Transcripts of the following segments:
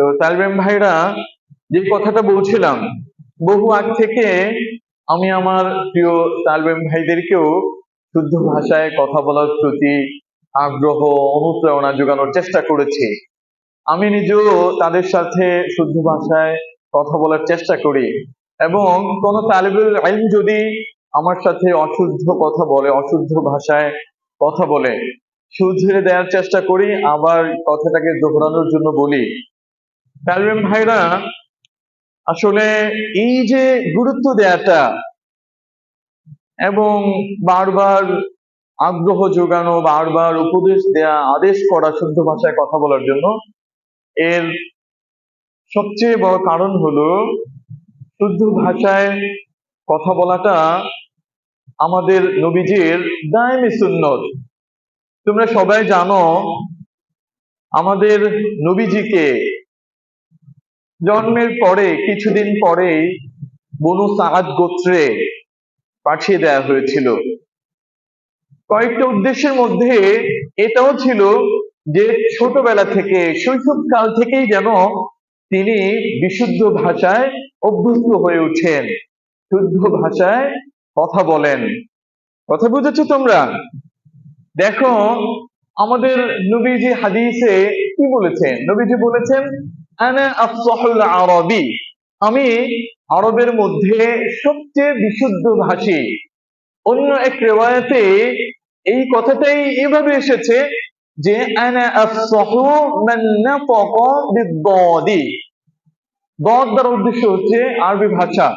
তো তালবেম ভাইরা, যে কথাটা বলছিলাম, বহু আগ থেকে আমি আমার প্রিয় তালবেম ভাইদেরকেও শুদ্ধ ভাষায় কথা বলার প্রতি আগ্রহ, অনুপ্রেরণা যোগানোর চেষ্টা করেছি। আমি নিজেও তাদের সাথে শুদ্ধ ভাষায় কথা বলার চেষ্টা করি এবং কোন তালেবুল আইন যদি আমার সাথে অশুদ্ধ কথা বলে, অশুদ্ধ ভাষায় কথা বলে শুধরে দেওয়ার চেষ্টা করি, আবার কথাটাকে দোহরানোর জন্য বলি তালবেম ভাইরা, আসলে এই যে গুরুত্ব দেয়াটা এবং বারবার আগ্রহ যোগানো, বারবার উপদেশ দেয়া, আদেশ করা শুদ্ধ ভাষায় কথা বলার জন্য, এর সবচেয়ে বড় কারণ হলো শুদ্ধ ভাষায় কথা বলাটা আমাদের নবীজির দায়মি সুন্নত। তোমরা সবাই জানো, আমাদের নবীজিকে জন্মের পরে, কিছুদিন পরেই বনু সাহাদ গোত্রে পাঠিয়ে দেওয়া হয়েছিল। কয়েকটা উদ্দেশ্যের মধ্যে এটাও ছিল যে ছোটবেলা থেকে, শৈশবকাল থেকেই যেন তিনি বিশুদ্ধ ভাষায় অভ্যস্ত হয়ে উঠেন। শুদ্ধ ভাষায় কথা বলেন। কথা বুঝেছ তোমরা? দেখো, আমাদের নবীজি হাদিসে কি বলেছেন? নবীজি বলেছেন আরবি। আমি আরবের মধ্যে সবচেয়ে বিশুদ্ধ ভাষী। অন্য এক রেওয়ায়তে এই কথাটাই এভাবে এসেছে যে উদ্দেশ্য হচ্ছে আরবি ভাষা।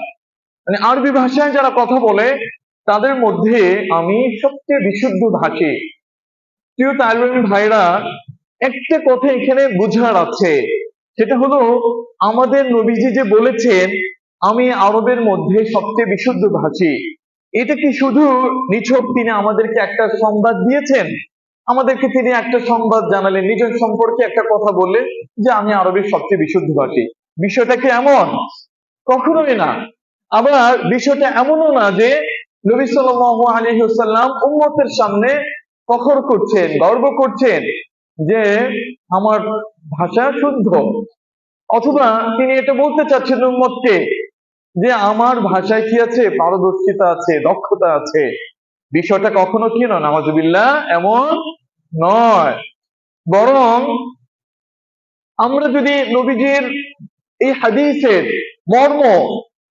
মানে আরবি ভাষায় যারা কথা বলে, তাদের মধ্যে আমি সবচেয়ে বিশুদ্ধ ভাষী। প্রিয় তাইলুম ভাইরা, একটা কথা এখানে বুঝার আছে। সেটা হলো আমাদের নবীজি যে বলেছেন, আমি আরবের মধ্যে সবচেয়ে বিশুদ্ধ ভাষী। এটা কি শুধু নিছক তিনি আমাদেরকে একটা সংবাদ দিয়েছেন? আমাদেরকে তিনি একটা সংবাদ জানালেন, নিজের সম্পর্কে একটা কথা বললেন যে, আমি আরবের সবচেয়ে বিশুদ্ধ ভাষী। বিষয়টা কি এমন? কখনোই না। আবার বিষয়টা এমনও না যে, নবী সাল্লাল্লাহু আলী ওয়াসাল্লাম উম্মতের সামনে ফখর করছেন, গর্ব করছেন যে আমার ভাষা শুদ্ধ। অথবা তিনি এটা বলতে চাচ্ছেন উম্মতকে যে আমার ভাষায় কি আছে? পারদর্শিতা আছে, দক্ষতা আছে। বিষয়টা কখনো কি নয় নামাজুবিল্লাহ এমন নয়। বরং আমরা যদি নবীজির এই হাদিসের মর্ম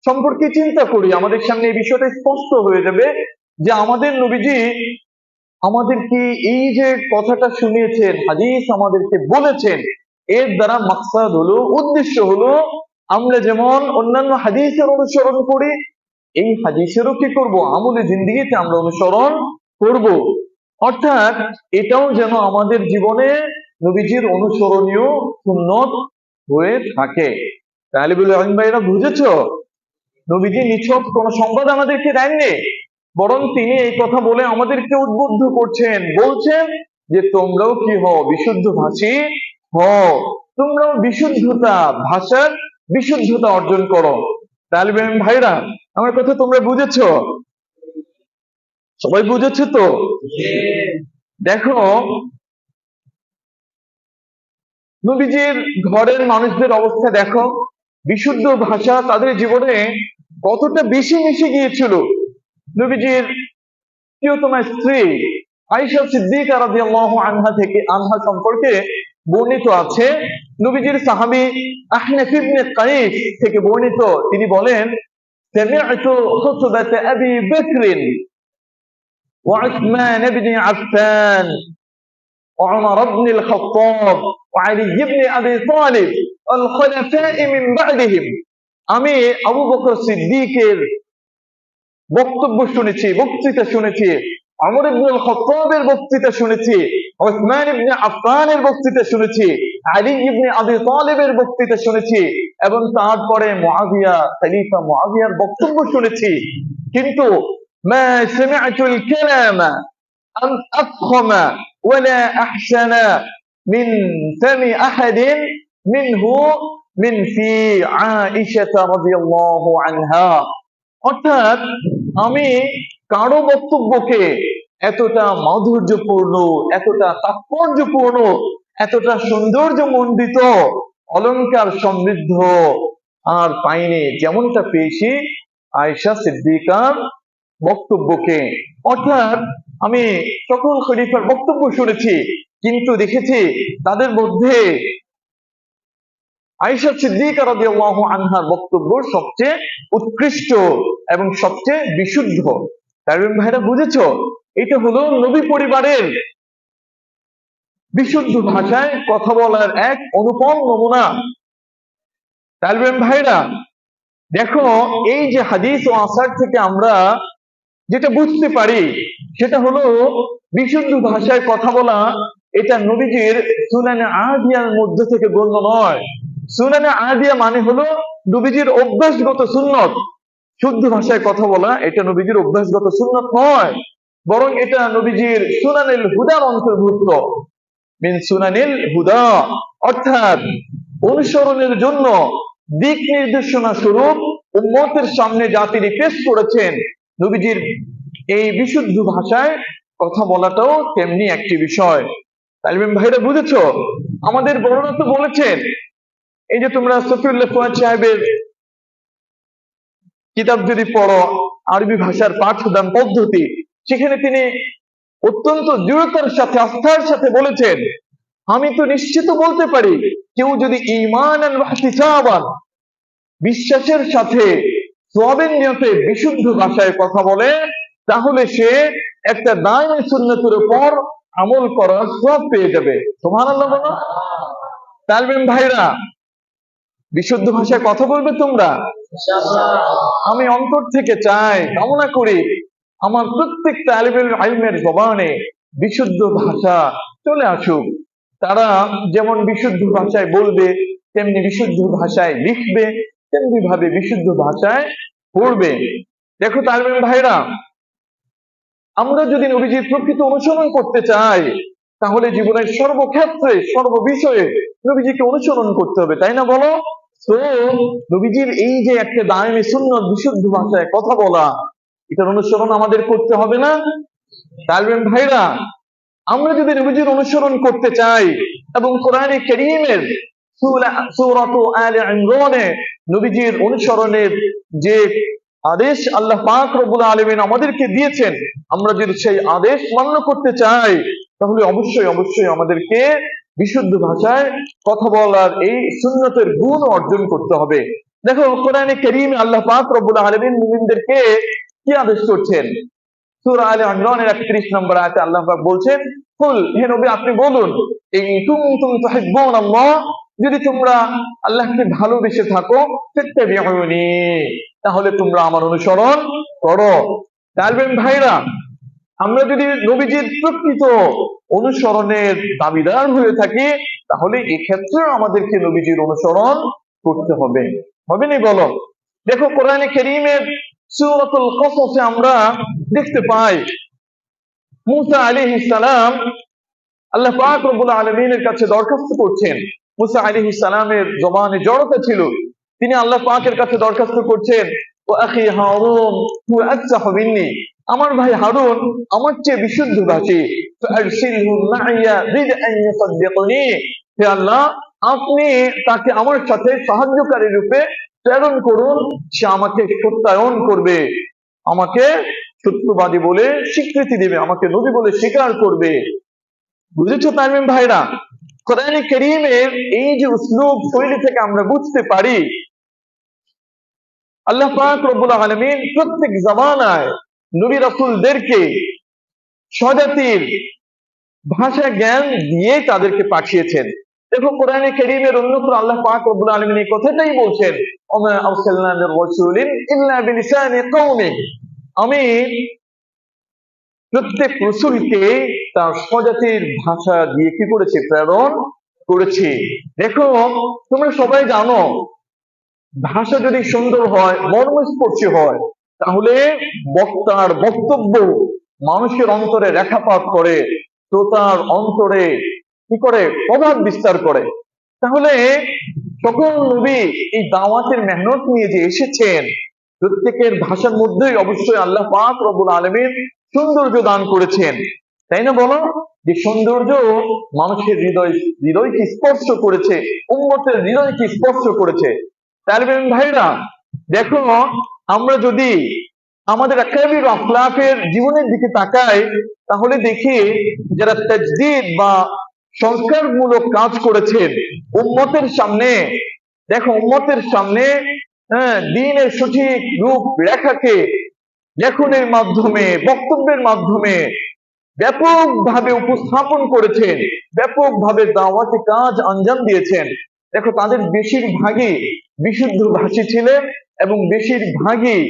সম্পর্কে চিন্তা করি, আমাদের সামনে এই বিষয়টা স্পষ্ট হয়ে যাবে যে আমাদের নবীজি আমাদেরকে এই যে কথাটা শুনিয়েছেন, হাদিস আমাদেরকে বলেছেন, এর দ্বারা মাকসাদ হলো, উদ্দেশ্য হলো, আমরা যেমন অন্যান্য হাদিসের অনুসরণ করি, এই হাদিসেরও কি করব? আমলে জিন্দিগিতে আমরা অনুসরণ করব। অর্থাৎ এটাও যেন আমাদের জীবনে নবীজির অনুসরণীয় সুন্নত হয়ে থাকে। তাহলে বলে ভাইরা, বুঝেছ? নবীজি নিছক কোন সংবাদ আমাদেরকে দেননি? বরং তিনি এই কথা বলে আমাদেরকে উদ্বুদ্ধ করছেন। বলছেন যে, তোমরাও কি হও বিশুদ্ধ ভাষী হও। তোমরাও বিশুদ্ধতা ভাষার বিশুদ্ধতা অর্জন করো। তাহলে ভাইরা, আমার কথা তোমরা বুঝেছ? সবাই বুঝেছ তো? দেখো, নবীজির ঘরের মানুষদের অবস্থা দেখো। বিশুদ্ধ ভাষা তাদের জীবনে কতটা বেশি মিশে গিয়েছিল। নবীজির প্রিয়তমা স্ত্রী আইসা সিদ্দিকা রাদিয়াল্লাহু আনহা থেকে আনহা সম্পর্কে বর্ণিত আছে নবীজির সাহাবী আহনাফ ইবনে কাইস থেকে বর্ণিত তিনি বলেন سمعت خطبة أبي بكر وعثمان بن عفان وعمر بن الخطاب وعلي بن أبي طالب الخلفاء من بعدهم আমি আবু বকর সিদ্দিকের বক্তব্য শুনেছি বক্তৃতা শুনেছি আমর ইবনুল খত্তাবের বক্তৃতা শুনেছি ওসমান ইবনে আফফানের বক্তৃতা শুনেছি আলী ইবনে আবি তালেবের বক্তৃতা শুনেছি এবং তারপরে মুআবিয়া খলিফা মুআবিয়ার বক্তব্য শুনেছি কিন্তু ما سمعت الكلام أم أفخم ولا أحسن من فم أحد منه من في عائشة رضي الله عنها অর্থাৎ আমি কারও বক্তব্যকে এতটা মাধুর্যপূর্ণ, এতটা তাৎপর্যপূর্ণ, এতটা সৌন্দর্য মণ্ডিত অলংকার সমৃদ্ধ আর পাইনি যেমনটা পেয়েছি আয়েশা সিদ্দিকার বক্তব্যকে। অর্থাৎ আমি সকল খলিফার বক্তব্য শুনেছি, কিন্তু দেখেছি তাদের মধ্যে আয়েশা সিদ্দিকা রাদিয়াল্লাহু আনহার বক্তব্য সবচেয়ে উৎকৃষ্ট এবং সবচেয়ে বিশুদ্ধ। তাইবেন ভাইরা বুঝেছ? এটা হলো নবী পরিবারের বিশুদ্ধ ভাষায় কথা বলার এক অনুপম নমুনা। তাইবেন ভাইরা, দেখো, এই যে হাদিস ও আসার থেকে আমরা যেটা বুঝতে পারি, সেটা হলো বিশুদ্ধ ভাষায় কথা বলা এটা নবীজির সুনানে আদিয়ার মধ্যে থেকে গণ্য নয়। সুনানে আদিয়া মানে হলো নবীজির অভ্যাসগত সুন্নত। শুদ্ধ ভাষায় কথা বলা, এটা নবীজির অভ্যাসগত সুন্নত নয়। বরং এটা নবীজির সুনানিল হুদার অন্তর্ভুক্ত মিন সুনানিল হুদা। অর্থাৎ অনুসরণের জন্য দিক নির্দেশনা স্বরূপ উম্মতের সামনে যা তিনি পেশ করেছেন, নবীজির এই বিশুদ্ধ ভাষায় কথা বলাটাও তেমনি একটি বিষয়। তালিম ভাইরা বুঝেছ? আমাদের বড়রা তো বলেছেন এই যে তোমরা সফিউল্লাহ ফুয়াদ সাহেবের কিতাব যদি পড়ো, আরবি ভাষার পাঠদান পদ্ধতি, সেখানে তিনি অত্যন্ত দৃঢ়তার সাথে, আস্থার সাথে বলেছেন, আমি তো নিশ্চিত বলতে পারি, কেউ যদি ইমান বিশ্বাসের সাথে নিয়তে বিশুদ্ধ ভাষায় কথা বলে, তাহলে সে একটা দায়মে সুন্নতের উপর আমল করার সব পেয়ে যাবে। তোমার আল্লাহ বলো। তালবেন ভাইরা বিশুদ্ধ ভাষায় কথা বলবে তোমরা? আমি অন্তর থেকে চাই, কামনা করি, আমার প্রত্যেক তালিবের জবানে বিশুদ্ধ ভাষা চলে আসুক। তারা যেমন বিশুদ্ধ ভাষায় বলবে, তেমনি বিশুদ্ধ ভাষায় লিখবে তেমনি ভাবে বিশুদ্ধ ভাষায় পড়বে। দেখো তালিবের ভাইরা, আমরা যদি নবীজির প্রকৃত অনুসরণ করতে চাই, তাহলে জীবনের সর্বক্ষেত্রে, সর্ববিষয়ে নবীজিকে অনুসরণ করতে হবে, তাই না বলো? তো, নবীজির এই যে একটা দায়মে সুন্নত, বিশুদ্ধ ভাষায় কথা বলা, এটার অনুসরণ আমাদের করতে হবে না? তালবেন ভাইরা, আমরা যদি নবীজির অনুসরণ করতে চাই এবং কোরআনে করিমের সূরাত ইমরানে নবীজির অনুসরণের যে আদেশ আল্লাহ পাক রব্বুল আলামিন আমাদেরকে দিয়েছেন, আমরা যদি সেই আদেশ মান্য করতে চাই, তাহলে অবশ্যই অবশ্যই আমাদেরকে বিশুদ্ধ ভাষায় কথা বলার এই সুন্নতের গুণ অর্জন করতে হবে। দেখো, কোরআনে করিম আল্লাহ পাক রব্বুল আলামিন মুমিনদেরকে কি আদেশ করছেন? আলে 31 নম্বর আল্লাহ পাক বলছেন, কুল, হে নবী, আপনি বলুন কুনতুম তুহিব্বুন আল্লাহ, যদি তোমরা আল্লাহকে ভালোবেসে থাকো তাহলে তোমরা আমার অনুসরণ করো। ভাইরা, আমরা যদি নবীজির প্রকৃত অনুসরণের দাবিদার হয়ে থাকি, তাহলে এক্ষেত্রে আমাদেরকে নবীজির অনুসরণ করতে হবে। হবে নি বলো? দেখো কোরআনে কেরিমের সূরাতুল কসসে আমরা দেখতে পাই, মুসা আলাইহিস সালাম আল্লাহ পাক রব্বুল আলামিনের কাছে দরখাস্ত করছেন। মুসা আলাইহিস সালামের জবানে জড়তা ছিল। তিনি আল্লাহ পাকের কাছে দরখাস্ত করছেন, ও আখি আফসাহু মিন্নি আমার ভাই হারুন আমার চেয়ে বিশুদ্ধ ভাষী আপনি তাকে আমার সাথে সাহায্যকারী রূপে প্রেরণ করুন, সে আমাকে সত্যায়ন করবে, আমাকে সত্যবাদী বলে স্বীকৃতি দেবে, আমাকে নবী বলে স্বীকার করবে। বুঝেছ তামিম ভাইরা? কোরআনে করিমের এই যে উসলুব শৈলী থেকে আমরা বুঝতে পারি, আল্লাহ প্রত্যেক জামানায় নবী রাসূলদেরকে স্বজাতির ভাষা জ্ঞান দিয়ে তাদেরকে পাঠিয়েছেন। দেখো, কোরআনে করিমের অন্যত্র আল্লাহ পাক রব্বুল আলামিন এই কথাটাই বলছেন আমি প্রত্যেক রসুলকে তার স্বজাতির ভাষা দিয়ে কি করেছে? প্রেরণ করেছে। দেখো, তোমরা সবাই জানো, ভাষা যদি সুন্দর হয়, মর্মস্পর্শী হয় তাহলে বক্তার বক্তব্য মানুষের অন্তরে রেখাপাত করে, শ্রোতার অন্তরে কি করে? প্রভাব বিস্তার করে। তাহলে সকল নবী এই দাওয়াতের মেহনত নিয়ে যে এসেছেন, প্রত্যেকের ভাষার মধ্যেই অবশ্যই আল্লাহ পাক রবুল আলমীর সৌন্দর্য দান করেছেন। তাই না বলো? যে সৌন্দর্য মানুষের হৃদয়, হৃদয়কে স্পর্শ করেছে উন্মতের হৃদয়কে স্পর্শ করেছে। তাহলে ভাইরা, দেখো আমরা যদি আমাদের একাবির আখলাফের জীবনের দিকে তাকাই, তাহলে দেখি যারা তাজদিদ বা সংস্কারমূলক কাজ করেছেন, উম্মতের সামনে, দেখো উম্মতের সামনে হ্যাঁ দিনের সঠিক রূপ রেখাকে লেখনের মাধ্যমে, বক্তব্যের মাধ্যমে ব্যাপকভাবে উপস্থাপন করেছেন, ব্যাপকভাবে দাওয়াতে কাজ আঞ্জাম দিয়েছেন। দেখো তাদের বেশিরভাগই বিশুদ্ধ ভাষী ছিলেন এবং বেশিরভাগই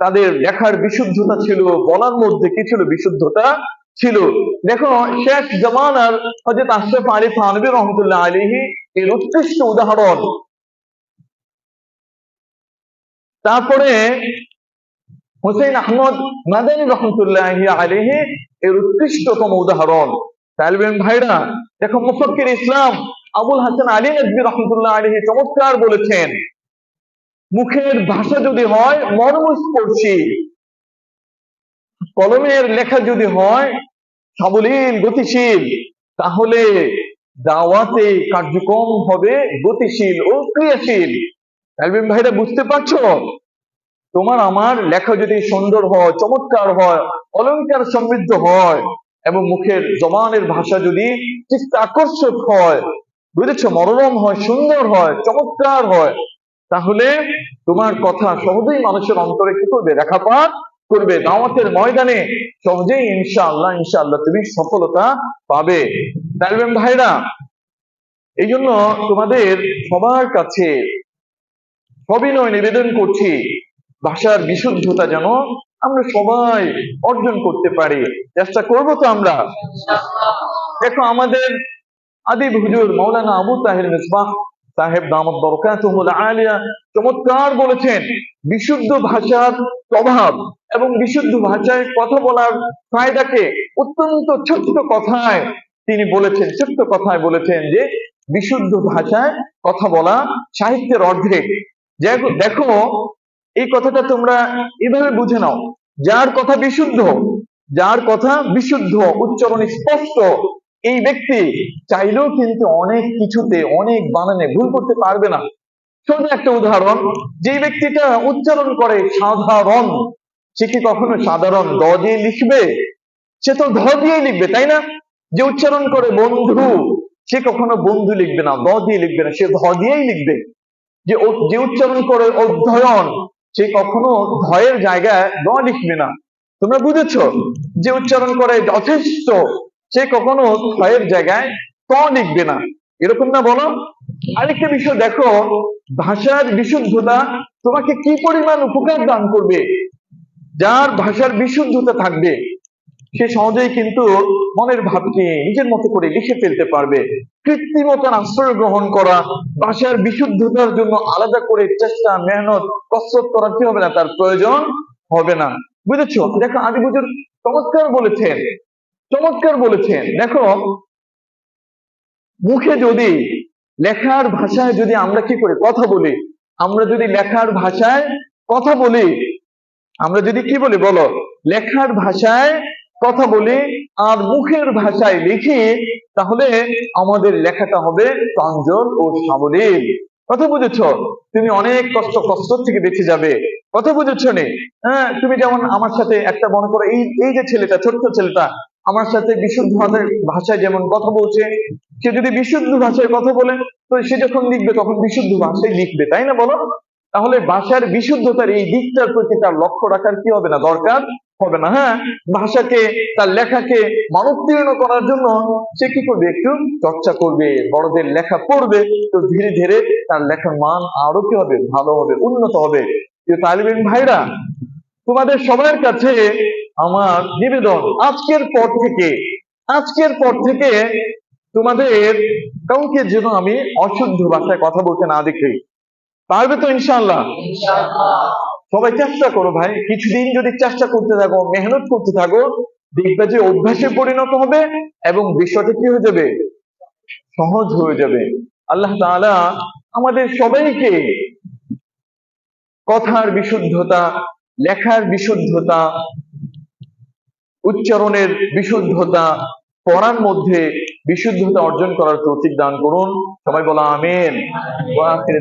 তাদের লেখার বিশুদ্ধতা ছিল বলার মধ্যে কি ছিল? বিশুদ্ধতা ছিল। দেখো শেষ জামানার হজরত আশরাফ আলী থানবী রহমতুল্লাহ আলিহি এর উৎকৃষ্ট উদাহরণ। তারপরে হুসেন আহমদ মাদানী রহমতুল্লাহ আলিহি এর উৎকৃষ্টতম উদাহরণ। তালবেন ভাইরা দেখো মুফক্কির ইসলাম আবুল হাসান আলী নজবি রহমতুল্লাহ আলিহি চমৎকার বলেছেন মুখের ভাষা যদি হয়, মর্মস্পর্শী। কলমের লেখা যদি হয়, সাবলীল, গতিশীল, তাহলে দাওয়াতে কার্যক্রম হবে গতিশীল ও ক্রিয়াশীল। তালবিম ভাইরা, বুঝতে পারছ? তোমার, আমার লেখা যদি সুন্দর হয়, চমৎকার হয়, অলংকার সমৃদ্ধ হয়, এবং মুখের জমানের ভাষা যদি চিত্ত আকর্ষক হয়, বুঝেছ? মনোরম হয়, সুন্দর হয়, চমৎকার হয় তাহলে তোমার কথা সহজেই মানুষের অন্তরে কি করবে? রেখাপাত করবে। দাওয়াতের ময়দানে সহজেই ইনশাআল্লাহ ইনশাআল্লাহ তুমি সফলতা পাবে। তাইবেন ভাইরা এই জন্য তোমাদের সবার কাছে সবিনয় নিবেদন করছি ভাষার বিশুদ্ধতা যেন আমরা সবাই অর্জন করতে পারি। চেষ্টা করব তো আমরা। দেখো আমাদের আদিব হুজুর মৌলানা আবু তাহির মিসবাহ সাহেব দামদ বরকাতুল আলিয়া চমৎকার বলেছেন, বিশুদ্ধ ভাষার প্রভাব এবং বিশুদ্ধ ভাষায় কথা বলার ফায়দাকে অত্যন্ত ছোট্ট কথায় তিনি বলেছেন, ছোট্ট কথায় বলেছেন যে বিশুদ্ধ ভাষায় কথা বলা সাহিত্যের অর্ধেক। দেখো, এই কথাটা তোমরা এভাবে বুঝে নাও। যার কথা বিশুদ্ধ, যার কথা বিশুদ্ধ, উচ্চারণ স্পষ্ট এই ব্যক্তি চাইলেও কিন্তু অনেক কিছুতে, অনেক বানানে ভুল করতে পারবে না। ছোট একটা উদাহরণ যে ব্যক্তিটা উচ্চারণ করে সাধারণ, সে কি কখনো সাধারণ দ দিয়ে লিখবে? সে তো ধ দিয়েই লিখবে, তাই না? যে উচ্চারণ করে বন্ধু, সে কখনো বন্ধু লিখবে না দ দিয়ে লিখবে না, সে ধ দিয়েই লিখবে। যে যে উচ্চারণ করে অধ্যয়ন, সে কখনো ধয়ের জায়গায় দ লিখবে না। তোমরা বুঝেছ? যে উচ্চারণ করে যথেষ্ট সে কখনো ধয়ের জায়গায় ত লিখবে না। এরকম না বলো? আরেকটা বিষয় দেখো, ভাষার বিশুদ্ধতা তোমাকে কি পরিমাণ উপকার দান করবে? যার ভাষার বিশুদ্ধতা থাকবে, সে সহজেই কিন্তু মনের ভাবকে নিজের মতো করে লিখে ফেলতে পারবে। কৃত্রিমতার আশ্রয় গ্রহণ করা, ভাষার বিশুদ্ধতার জন্য আলাদা করে চেষ্টা, মেহনত, কসরত করা কি হবে না? তার প্রয়োজন হবে না। বুঝেছ? দেখো আদি বুঝুর চমৎকার বলেছেন চমৎকার বলেছেন। দেখো, মুখে যদি লেখার ভাষায় যদি আমরা কি করি? কথা বলি। আমরা যদি লেখার ভাষায় কথা বলি, আমরা যদি কি বলি বলো? লেখার ভাষায় কথা বলি আর মুখের ভাষায় লিখি, তাহলে আমাদের লেখাটা হবে প্রাঞ্জল ও সাবলীল। কথা বুঝেছ? তুমি অনেক কষ্ট কষ্ট থেকে বেঁচে যাবে। কথা বুঝেছ নে? হ্যাঁ তুমি যেমন আমার সাথে একটা মনে করো, এই এই যে ছেলেটা, ছোট্ট ছেলেটা আমার সাথে বিশুদ্ধ ভাষায়- যেমন কথা বলছে, সে যদি বিশুদ্ধ ভাষায় কথা বলে, তো সে যখন লিখবে তখন বিশুদ্ধ ভাষায় লিখবে, তাই না বলো? তাহলে ভাষার বিশুদ্ধতার এই দিকটার প্রতি তার লক্ষ্য রাখার কি হবে না? দরকার হবে না হ্যাঁ? ভাষাকে, তার লেখাকে মানোত্তীর্ণ করার জন্য সে কি করবে? একটু চর্চা করবে, বড়দের লেখা পড়বে, তো ধীরে ধীরে তার লেখার মান আরও কি হবে? ভালো হবে, উন্নত হবে। তালিবেন ভাইরা, তোমাদের সবার কাছে আমার নিবেদন। আজকের পর থেকে, আজকের পর থেকে তোমাদের কাউকে যেন আমি অশুদ্ধ ভাষায় কথা বলতে না দেখি। পারবে তো ইনশাআল্লাহ? সবাই চেষ্টা করো ভাই, কিছুদিন যদি চেষ্টা করতে থাকো, মেহনত করতে থাকো, দেখবে যে অভ্যাসে পরিণত হবে এবং বিষয়টা কি হয়ে যাবে? সহজ হয়ে যাবে। আল্লাহ তাআলা আমাদের সবাইকে কথার বিশুদ্ধতা, লেখার বিশুদ্ধতা উচ্চারণের বিশুদ্ধতা, পড়ার মধ্যে বিশুদ্ধতা অর্জন করার প্রতীক দান করুন। সবাই বলা আমিন। ওয়া আখির